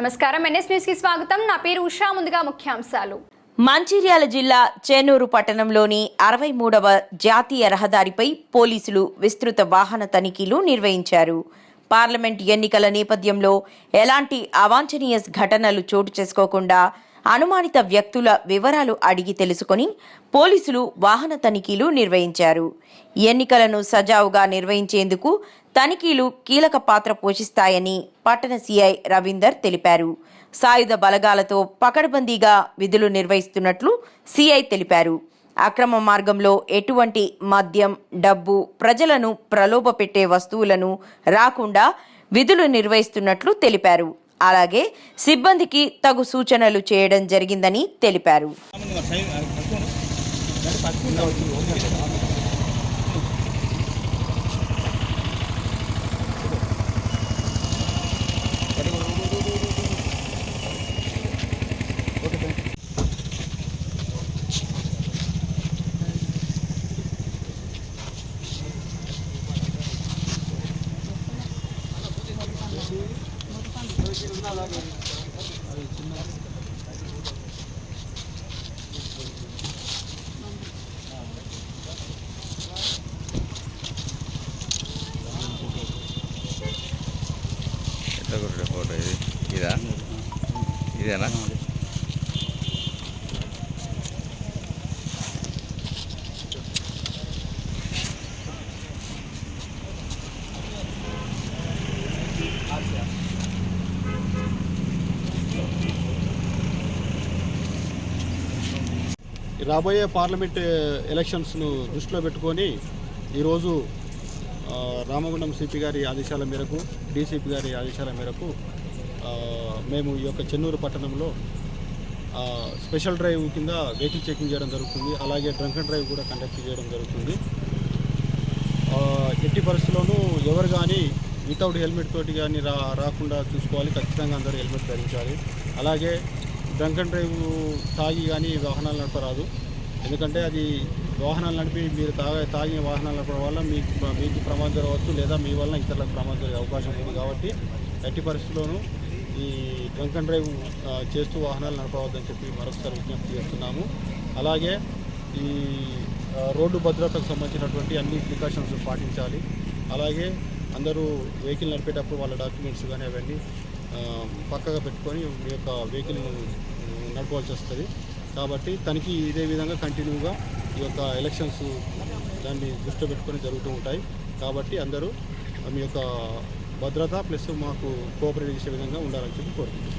నమస్కారం. ఎన్ఎస్ న్యూస్కి స్వాగతం. నా పేరు ఉషా. ముందుగా ముఖ్యాంశాలు. మంచిర్యాల జిల్లా చేనూరు పట్టణంలోని అరవై మూడవ జాతీయ రహదారిపై పోలీసులు విస్తృత వాహన తనిఖీలు నిర్వహించారు. పార్లమెంట్ ఎన్నికల నేపథ్యంలో ఎలాంటి అవాంఛనీయ ఘటనలు చోటు చేసుకోకుండా అనుమానిత వ్యక్తుల వివరాలు అడిగి తెలుసుకొని పోలీసులు వాహన తనిఖీలు నిర్వహించారు. ఎన్నికలను సజావుగా నిర్వహించేందుకు తనిఖీలు కీలక పాత్ర పోషిస్తాయని పట్టణ సీఐ రవీందర్ తెలిపారు. సాయుధ బలగాలతో పకడ్బందీగా విధులు నిర్వహిస్తున్నట్లు సీఐ తెలిపారు. అక్రమ మార్గంలో ఎటువంటి మద్యం డబ్బు ప్రజలను ప్రలోభపెట్టే వస్తువులను రాకుండా విధులు నిర్వహిస్తున్నట్లు తెలిపారు. అలాగే సిబ్బందికి తగు సూచనలు చేయడం జరిగిందని తెలిపారు. ఫోటో ఇది? ఇదా? ఇదేనా? రాబోయే పార్లమెంట్ ఎలక్షన్స్ను దృష్టిలో పెట్టుకొని ఈరోజు రామగుండం సిపి గారి ఆదేశాల మేరకు డీసీపీ గారి ఆదేశాల మేరకు మేము ఈ యొక్క చెన్నూరు పట్టణంలో స్పెషల్ డ్రైవ్ కింద వెహికల్ చెకింగ్ చేయడం జరుగుతుంది. అలాగే డ్రంక్ అండ్ డ్రైవ్ కూడా కండక్ట్ చేయడం జరుగుతుంది. ఎట్టి పరిస్థితుల్లోనూ ఎవరు కానీ వితౌట్ హెల్మెట్ తోటి కానీ రా రాకుండా చూసుకోవాలి. ఖచ్చితంగా అందరూ హెల్మెట్ ధరించాలి. అలాగే డ్రంక్ అండ్ డ్రైవ్ తాగి కానీ వాహనాలు నడపరాదు. ఎందుకంటే అది వాహనాలు నడిపి మీరు తాగ తాగిన వాహనాలు నడపడం వల్ల మీకు మీకు ప్రమాదం జరగవచ్చు లేదా మీ వల్ల ఇతరులకు ప్రమాదం జరిగే అవకాశం ఉంది. కాబట్టి ఎట్టి పరిస్థితుల్లోనూ ఈ డ్రంక్ అండ్ డ్రైవ్ చేస్తూ వాహనాలు నడపవద్దని చెప్పి మరొకసారి విజ్ఞప్తి చేస్తున్నాము. అలాగే ఈ రోడ్డు భద్రతకు సంబంధించినటువంటి అన్ని ప్రికాషన్స్ పాటించాలి. అలాగే అందరూ వెహికల్ నడిపేటప్పుడు వాళ్ళ డాక్యుమెంట్స్ కానీ అవన్నీ పక్కగా పెట్టుకొని మీ యొక్క వెహికల్ నడపవలసి వస్తుంది. కాబట్టి తనకి ఇదే విధంగా కంటిన్యూగా ఈ యొక్క ఎలక్షన్స్ దాన్ని దృష్టిలో పెట్టుకొని జరుగుతూ ఉంటాయి. కాబట్టి అందరూ మీ యొక్క భద్రత ప్లస్ మాకు కోఆపరేట్ చేసే విధంగా ఉండాలని చెప్పి కోరుకుంటున్నాం.